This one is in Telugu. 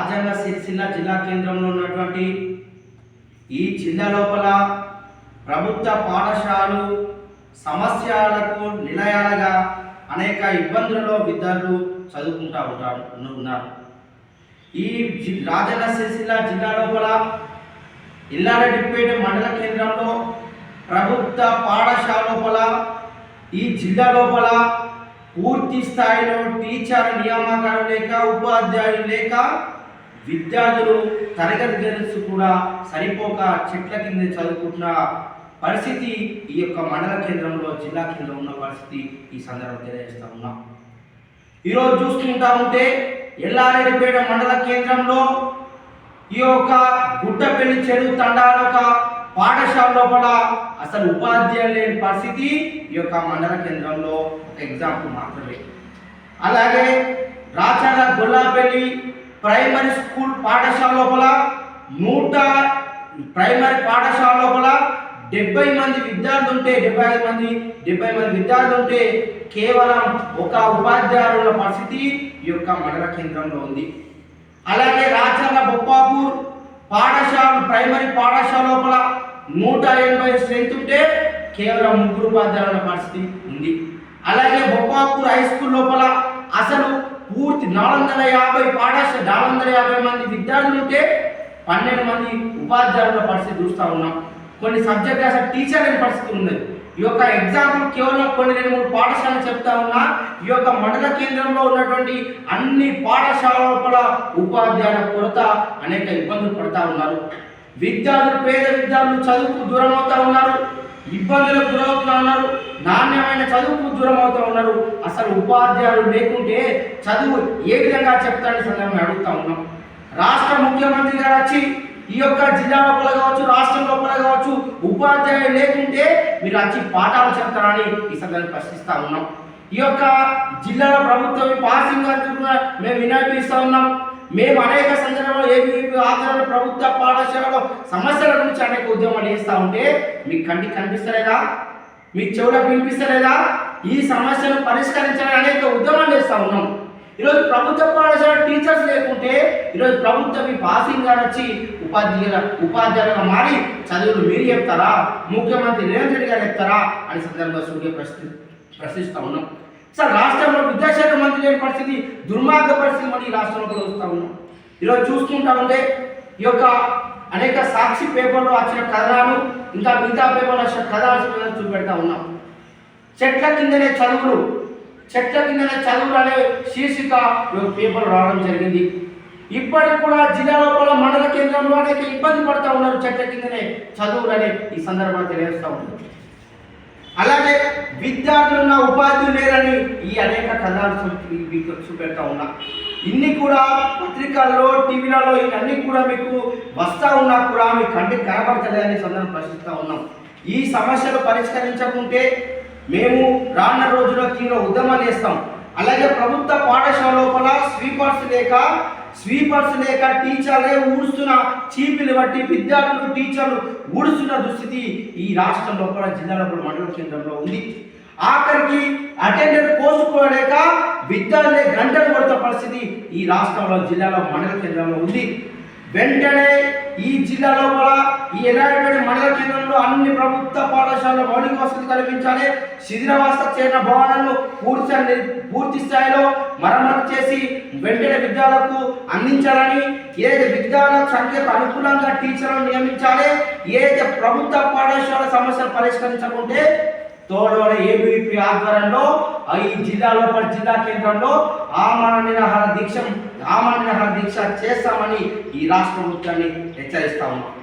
రాజ్యాంగ సిరిసిల్ల జిల్లా కేంద్రంలో ఉన్నటువంటి ఈ జిల్లా లోపల ప్రభుత్వ పాఠశాలలు సమస్యలకు నిలయాలుగా అనేక ఇబ్బందులలో విద్యార్థులు చదువుకుంటూ ఉంటారు ఉన్నారు. ఈ రాజన్న సిరిసిల్ల జిల్లా లోపల ఇల్లారెడ్డిపేట మండల కేంద్రంలో ప్రభుత్వ పాఠశాల లోపల ఈ జిల్లా లోపల పూర్తి స్థాయిలో టీచర్ నియామకాలు లేక ఉపాధ్యాయులు లేక విద్యార్థులు తరగతి గదులు కూడా సరిపోక చెట్ల కింద చదువుకుంటున్న పరిస్థితి ఈ యొక్క మండల కేంద్రంలో జిల్లా కేంద్రంలో ఉన్న పరిస్థితి ఈ సందర్భంగా తెలియజేస్తా ఉన్నాం. ఈరోజు చూసుకుంటా ఉంటే ఎల్లారెడ్డిపేట మండల కేంద్రంలో ఈ యొక్క గుట్టపల్లి చెరువు తండాల ఒక పాఠశాల లోపల అసలు ఉపాధ్యాయులు లేని పరిస్థితి ఈ యొక్క మండల కేంద్రంలో. ఒక ఎగ్జాంపుల్ మాత్రమే. అలాగే రాచర్ల గొల్లాపల్లి ప్రైమరీ స్కూల్ పాఠశాల లోపల నూట ప్రైమరీ పాఠశాల లోపల డెబ్బై మంది విద్యార్థులు ఉంటే డెబ్బై ఐదు మంది డెబ్బై మంది విద్యార్థులు ఉంటే కేవలం ఒక ఉపాధ్యాయుల పరిస్థితి ఈ యొక్క మండల కేంద్రంలో ఉంది. అలాగే రాచర్ల బొప్పాపూర్ పాఠశాల ప్రైమరీ పాఠశాల లోపల నూట ఎనభై స్ట్రెంత్ ఉంటే కేవలం ముగ్గురు ఉపాధ్యాయుల పరిస్థితి ఉంది. అలాగే బొప్పాపూర్ హై స్కూల్ లోపల అసలు పూర్తి నాలుగు వందల యాభై పాఠశాల నాలుగు వందల యాభై మంది విద్యార్థులు ఉంటే పన్నెండు మంది ఉపాధ్యాయుల పరిస్థితి చూస్తూ ఉన్నాం. కొన్ని సబ్జెక్ట్ అసలు టీచర్ అనే పరిస్థితి ఉన్నది. ఈ యొక్క ఎగ్జాంపుల్ కేవలం కొన్ని రెండు మూడు పాఠశాలలు చెప్తా ఉన్నా ఈ యొక్క మండల కేంద్రంలో ఉన్నటువంటి అన్ని పాఠశాల లోపల ఉపాధ్యాయుల కొరత అనేక ఇబ్బందులు పడతా ఉన్నారు. విద్యార్థులు పేద విద్యార్థులు చదువుకు దూరం అవుతా ఉన్నారు. ఇబ్బందులకు గురవుతా ఉన్నారు నాణ్యమైన చదువుకు దూరం అవుతూ ఉన్నారు. అసలు ఉపాధ్యాయులు లేకుంటే చదువు ఏ విధంగా చెప్తారని సందర్భంగా అడుగుతా ఉన్నాం. రాష్ట్ర ముఖ్యమంత్రి గారు వచ్చి ఈ యొక్క జిల్లా లోపల కావచ్చు రాష్ట్రం లోపల కావచ్చు ఉపాధ్యాయులు లేకుంటే మీరు వచ్చి పాఠాలు చెప్తారని ఈ సందర్భంగా ప్రశ్నిస్తా ఉన్నాం. ఈ యొక్క జిల్లాల ప్రభుత్వం పాసింగ్ అంటున్నా మేము వినాయిపిస్తా ఉన్నాం. మేము అనేక సంఘటనలు ఏబీవీపీ ఆధారణ ప్రభుత్వ పాఠశాలలో సమస్యల గురించి అనేక ఉద్యమాలు చేస్తూ ఉంటే మీ కంటికి కనిపిస్తలేదా? మీ చెవులకు వినిపిస్తలేదా? ఈ సమస్యను పరిష్కరించాలని అనేక ఉద్యమాలు చేస్తూ ఉన్నాం. ఈరోజు ప్రభుత్వ పాఠశాల టీచర్స్ లేకుంటే ఈరోజు ప్రభుత్వం ఈ పాసింగ్ గారు వచ్చి ఉపాధ్యాయుల ఉపాధ్యాయులుగా మారి చదువులు మీరు చెప్తారా? ముఖ్యమంత్రి రేవంత్ రెడ్డి గారు చెప్తారా? అని సందర్భంగా సూర్య ప్రశ్ని ప్రశ్నిస్తూ ఉన్నాం. సార్ రాష్ట్రంలో విద్యాశాఖ మంత్రి లేని పరిస్థితి దుర్మార్గ పరిస్థితి మన ఈ రాష్ట్రంలో కూడా చూస్తూ ఉన్నాం. ఈరోజు చూసుకుంటా ఉంటే ఈ యొక్క అనేక సాక్షి పేపర్లో వచ్చిన కథనాలు ఇంకా మిగతా పేపర్లో వచ్చిన కథనాలు చూపెడతా ఉన్నాం. చెట్ల కిందనే చదువులు చెట్ల కిందనే చదువులు అనే శీర్షిక పేపర్ రావడం జరిగింది. ఇప్పటికి కూడా జిల్లా లోపల మండల కేంద్రంలో అనేక ఇబ్బంది పడతా ఉన్నారు చెట్ల కిందనే చదువులు అనే ఈ సందర్భంగా తెలియజేస్తూ ఉన్నారు అలాగే విద్యార్థులు ఉన్న ఉపాధ్యులు లేరని ఈ అనేక కథనాలు చూ- మీకు చూపెడతా ఉన్నా. ఇన్ని కూడా పత్రికల్లో టీవీలలో ఇవన్నీ కూడా మీకు వస్తా ఉన్నా కూడా మీ కంటికి కనబడతలేదని సందర్భం ప్రశ్నిస్తూ ఉన్నాం. ఈ సమస్యలు పరిష్కరించకుంటే మేము రానున్న రోజుల్లో తీవ్ర ఉద్యమాలు చేస్తాం. అలాగే ప్రభుత్వ పాఠశాల లోపల స్వీపర్స్ లేక స్వీపర్స్ లేక టీచర్లే ఊడుస్తున్న చీపిలు బట్టి విద్యార్థులు టీచర్లు ఊడుస్తున్న దుస్థితి ఈ రాష్ట్రం లోపల జిల్లాలో మండల కేంద్రంలో ఉంది. ఆఖరికి అటెండెంట్ కోసుకోలేక విద్యార్థులే గంటలు కొడుతున్న పరిస్థితి ఈ రాష్ట్రంలో జిల్లాలో మండల కేంద్రంలో ఉంది. వెంటనే ఈ జిల్లా లోపల ఈ ఎలాంటి మండల కేంద్రంలో అన్ని ప్రభుత్వ పాఠశాలలో మౌలిక వసతి కల్పించాలి. శిథిలావస్థ చేరిన భవనాలను పూర్తి పూర్తి స్థాయిలో మరమ్మతు చేసి వెంటనే విద్యార్థులకు అందించాలని ఏదైతే విద్యార్థుల సంఖ్యకు అనుకూలంగా టీచర్లను నియమించాలి ఏదైతే ప్రభుత్వ పాఠశాల సమస్యలు పరిష్కరించకుంటే తోడవడ ఏబీపీ ఆధ్వర్యంలో ఈ జిల్లా లోపల జిల్లా కేంద్రంలో ఆమరణ నిరాహార దీక్ష దీక్ష చేస్తామని ఈ రాష్ట్ర ప్రభుత్వాన్ని హెచ్చరిస్తా ఉన్నాం.